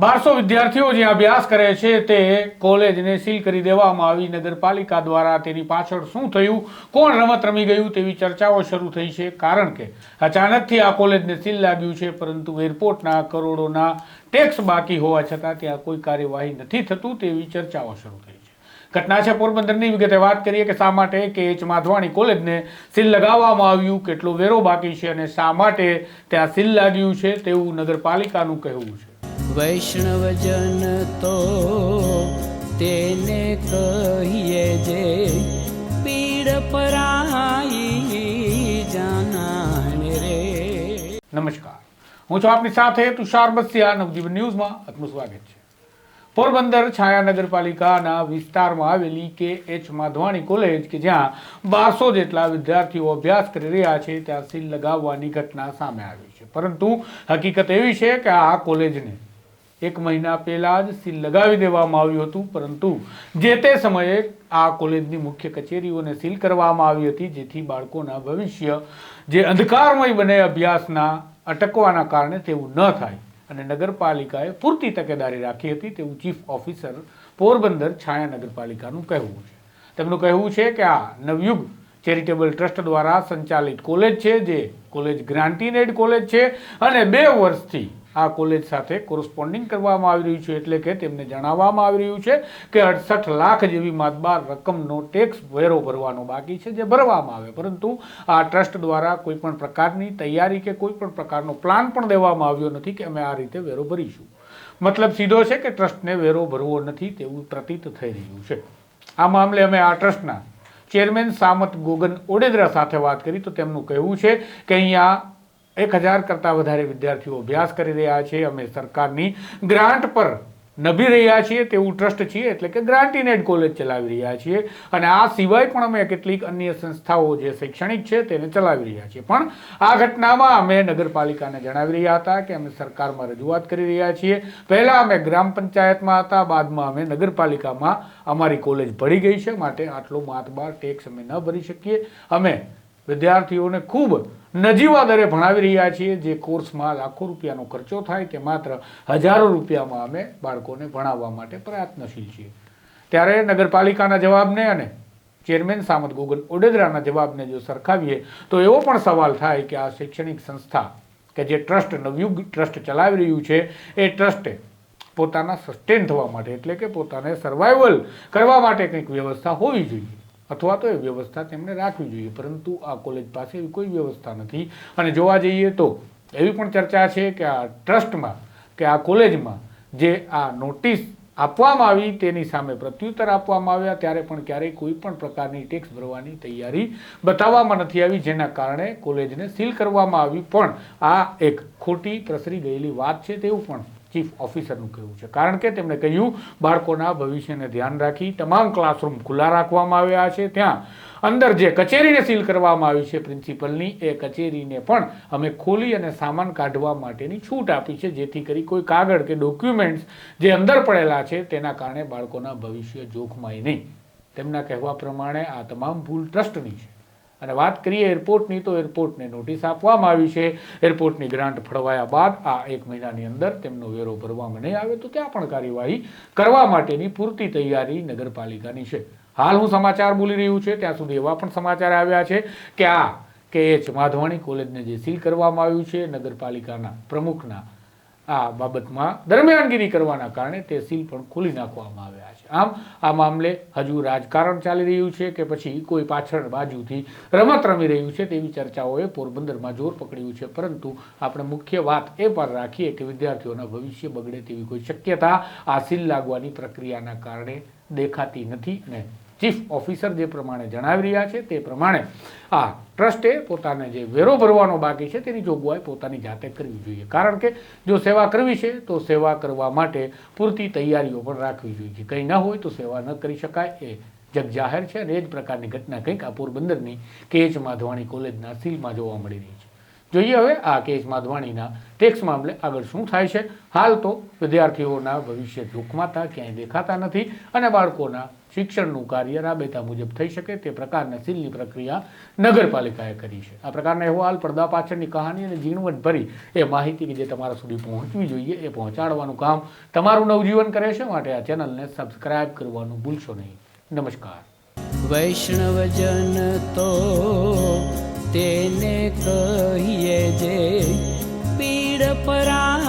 બારસો વિદ્યાર્થીઓ જે અભ્યાસ કરે છે તે કોલેજને સીલ કરી દેવામાં આવી. નગરપાલિકા દ્વારા તેની પાછળ શું થયું? કોણ રમત રમી ગયું? તેવી ચર્ચાઓ શરૂ થઈ છે. કારણ કે અચાનકથી આ કોલેજને સીલ લાગ્યું છે, પરંતુ એરપોર્ટના કરોડોના ટેક્સ બાકી હોવા છતાં ત્યાં કોઈ કાર્યવાહી નથી થતું તેવી ચર્ચાઓ શરૂ થઈ છે. ઘટના છે પોરબંદરની. વિગતે વાત કરીએ કે શા માટે કે એચ માધવાણી કોલેજને સીલ લગાવવામાં આવ્યું? કેટલો વેરો બાકી છે અને શા માટે ત્યાં સીલ લાગ્યું છે? તેવું નગરપાલિકાનું કહેવું છે. વૈષ્ણવજન તો તેને કહીએ જે પીડ પરાઈ જાનાને રે. નમસ્કાર. હું છું આપની સાથે તુષાર બસિયા નવજીવન ન્યૂઝમાં. આપનું સ્વાગત છે. પોરબંદર છાયા નગરપાલિકાના વિસ્તારમાં આવેલી કે એચ માધવાણી કોલેજ કે જ્યાં બારસો જેટલા વિદ્યાર્થીઓ અભ્યાસ કરી રહ્યા છે, ત્યાં સીલ લગાવવાની ઘટના સામે આવી છે. પરંતુ હકીકત એવી છે કે આ કોલેજને એક મહિના પહેલા જ સીલ લગાવી દેવામાં આવ્યું હતું, પરંતુ જે તે સમયે આ કોલેજની મુખ્ય કચેરીઓને સીલ કરવામાં આવી હતી, જેથી બાળકોના ભવિષ્ય જે અંધકારમય બને અભ્યાસના અટકવાના કારણે તેવું ન થાય. અને નગરપાલિકાએ પૂરતી તકેદારી રાખી હતી, તેવું ચીફ ઓફિસર પોરબંદર છાયા નગરપાલિકાનું કહેવું છે. તેમનું કહેવું છે કે આ નવયુગ ચેરિટેબલ ટ્રસ્ટ દ્વારા સંચાલિત કોલેજ છે, જે કોલેજ ગ્રાન્ટીનેડ કોલેજ છે, અને બે વર્ષથી આ કોલેજ સાથે કોરસ્પોન્ડિંગ કરવામાં આવી રહ્યું છે એટલે કે તેમને જણાવવામાં આવી રહ્યું છે કે અડસઠ લાખ જેવી માતબાર રકમનો ટેક્સ વેરો ભરવાનો બાકી છે, જે ભરવામાં આવે. પરંતુ આ ટ્રસ્ટ દ્વારા કોઈપણ પ્રકારની તૈયારી કે કોઈપણ પ્રકારનો પ્લાન પણ દેવામાં આવ્યો નથી કે અમે આ રીતે વેરો ભરીશું. મતલબ સીધો છે કે ટ્રસ્ટને વેરો ભરવો નથી તેવું પ્રતીત થઈ રહ્યું છે. આ મામલે અમે આ ટ્રસ્ટના ચેરમેન સામત ગોગન ઓડેદરા સાથે વાત કરી તો તેમનું કહેવું છે કે અહીંયા એક હજાર કરતાં વધારે વિદ્યાર્થીઓ અભ્યાસ કરી રહ્યા છે. અમે સરકારની ગ્રાન્ટ પર નભી રહ્યા છીએ તેવું ટ્રસ્ટ છીએ, એટલે કે ગ્રાન્ટીનેડ કોલેજ ચલાવી રહ્યા છીએ. અને આ સિવાય પણ અમે કેટલીક અન્ય સંસ્થાઓ જે શૈક્ષણિક છે તેને ચલાવી રહ્યા છીએ. પણ આ ઘટનામાં અમે નગરપાલિકાને જણાવી રહ્યા હતા કે અમે સરકારમાં રજૂઆત કરી રહ્યા છીએ. પહેલાં અમે ગ્રામ પંચાયતમાં હતા, બાદમાં અમે નગરપાલિકામાં અમારી કોલેજ ભળી ગઈ છે, માટે આટલો માતબાર ટેક્સ અમે ન ભરી શકીએ. અમે વિદ્યાર્થીઓને ખૂબ નજીવા દરે ભણાવી રહ્યા છીએ. જે કોર્સમાં લાખો રૂપિયાનો ખર્ચો થાય તે માત્ર હજારો રૂપિયામાં અમે બાળકોને ભણાવવા માટે પ્રયત્નશીલ છીએ. ત્યારે નગરપાલિકાના જવાબને અને ચેરમેન સામત ગોગન ઓડેદરાના જવાબને જો સરખાવીએ, તો એવો પણ સવાલ થાય કે આ શૈક્ષણિક સંસ્થા કે જે ટ્રસ્ટ નવયુગ ટ્રસ્ટ ચલાવી રહ્યું છે, એ ટ્રસ્ટે પોતાના સસ્ટેન થવા માટે, એટલે કે પોતાને સર્વાઈવલ કરવા માટે કંઈક વ્યવસ્થા હોવી જોઈએ. અથવા તો એ વ્યવસ્થા તેમણે રાખવી જોઈએ. પરંતુ આ કોલેજ પાસે એવી કોઈ વ્યવસ્થા નથી. અને જોવા જઈએ તો એવી પણ ચર્ચા છે કે આ ટ્રસ્ટમાં, કે આ કોલેજમાં જે આ નોટિસ આપવામાં આવી તેની સામે પ્રત્યુત્તર આપવામાં આવ્યા, ત્યારે પણ ક્યારેય કોઈ પણ પ્રકારની ટેક્સ ભરવાની તૈયારી બતાવવામાં નથી આવી, જેના કારણે કોલેજને સીલ કરવામાં આવી. પણ આ એક ખોટી પ્રસરી ગયેલી વાત છે તેવું પણ ચીફ ઓફિસરનું કહેવું છે. કારણ કે તેમણે કહ્યું, બાળકોના ભવિષ્યને ધ્યાન રાખી તમામ ક્લાસરૂમ ખુલ્લા રાખવામાં આવ્યા છે ત્યાં. અંદર જે કચેરીને સીલ કરવામાં આવી છે પ્રિન્સિપલની એ કચેરીને પણ અમે ખોલી અને સામાન કાઢવા માટેની છૂટ આપી છે, જેથી કરી કોઈ કાગળ કે ડોક્યુમેન્ટ્સ જે અંદર પડેલા છે, તેના કારણે બાળકોના ભવિષ્ય જોખમાય નહીં. તેમના કહેવા પ્રમાણે આ તમામ ભૂલ ટ્રસ્ટની છે. અને વાત કરીએ એરપોર્ટની, તો એરપોર્ટને નોટિસ આપવામાં આવી છે. એરપોર્ટની ગ્રાન્ટ ફળવાયા બાદ આ એક મહિનાની અંદર તેમનો વેરો ભરવામાં નહીં આવે, તો ત્યાં પણ કાર્યવાહી કરવા માટેની પૂરતી તૈયારી નગરપાલિકાની છે. હાલ હું સમાચાર બોલી રહ્યું છે, ત્યાં સુધી એવા પણ સમાચાર આવ્યા છે કે આ કે એચ માધવાણી કોલેજને જે સીલ કરવામાં આવ્યું છે, નગરપાલિકાના પ્રમુખના આ બાબતમાં દરમિયાનગીરી કરવાના કારણે તે સીલ પણ ખોલી નાખવામાં આવ્યા છે. આમ, આ મામલે હજુ રાજકારણ ચાલી રહ્યું છે કે પછી કોઈ પાછળ બાજુથી રમત રમી રહ્યું છે તેવી ચર્ચાઓએ પોરબંદરમાં જોર પકડ્યું છે. પરંતુ આપણે મુખ્ય વાત એ પર રાખીએ કે વિદ્યાર્થીઓના ભવિષ્ય બગડે તેવી કોઈ શક્યતા આ સીલ લાગવાની પ્રક્રિયાના કારણે દેખાતી નથી અને ચીફ ઓફિસર જે પ્રમાણે જણાવી રહ્યા છે તે પ્રમાણે આ ટ્રસ્ટે પોતાને જે વેરો ભરવાનો બાકી છે તેની જોગવાઈ પોતાની જાતે કરવી જોઈએ. કારણ કે જો સેવા કરવી છે તો સેવા કરવા માટે પૂરતી તૈયારીઓ પણ રાખવી જોઈએ. કંઈ ન હોય તો સેવા ન કરી શકાય. એ જગ જાહેર છે અને એ જ પ્રકારની ઘટના કંઈક આ પોરબંદરની કે એચ માધવાણી કોલેજના સીલમાં જોવા મળી રહી છે. જોઈએ હવે આ કેસ માધવાણીના ટેક્સ મામલે આગળ શું થાય છે. હાલ તો વિદ્યાર્થીઓના ભવિષ્ય જોખમાતા ક્યાંય દેખાતા નથી અને બાળકોના શિક્ષણનું કાર્ય રાબેતા મુજબ થઈ શકે તે પ્રકારના સીલની પ્રક્રિયા નગરપાલિકાએ કરી છે. આ પ્રકારના અહેવાલ પડદા પાછળની કહાની અને ઝીણવટ ભરી એ માહિતી કે જે તમારા સુધી પહોંચવી જોઈએ એ પહોંચાડવાનું કામ તમારું નવજીવન કરે છે માટે આ ચેનલને સબસ્ક્રાઇબ કરવાનું ભૂલશો નહીં. નમસ્કાર. વૈષ્ણવજન તો કહીએ જે પીડ પરાઈ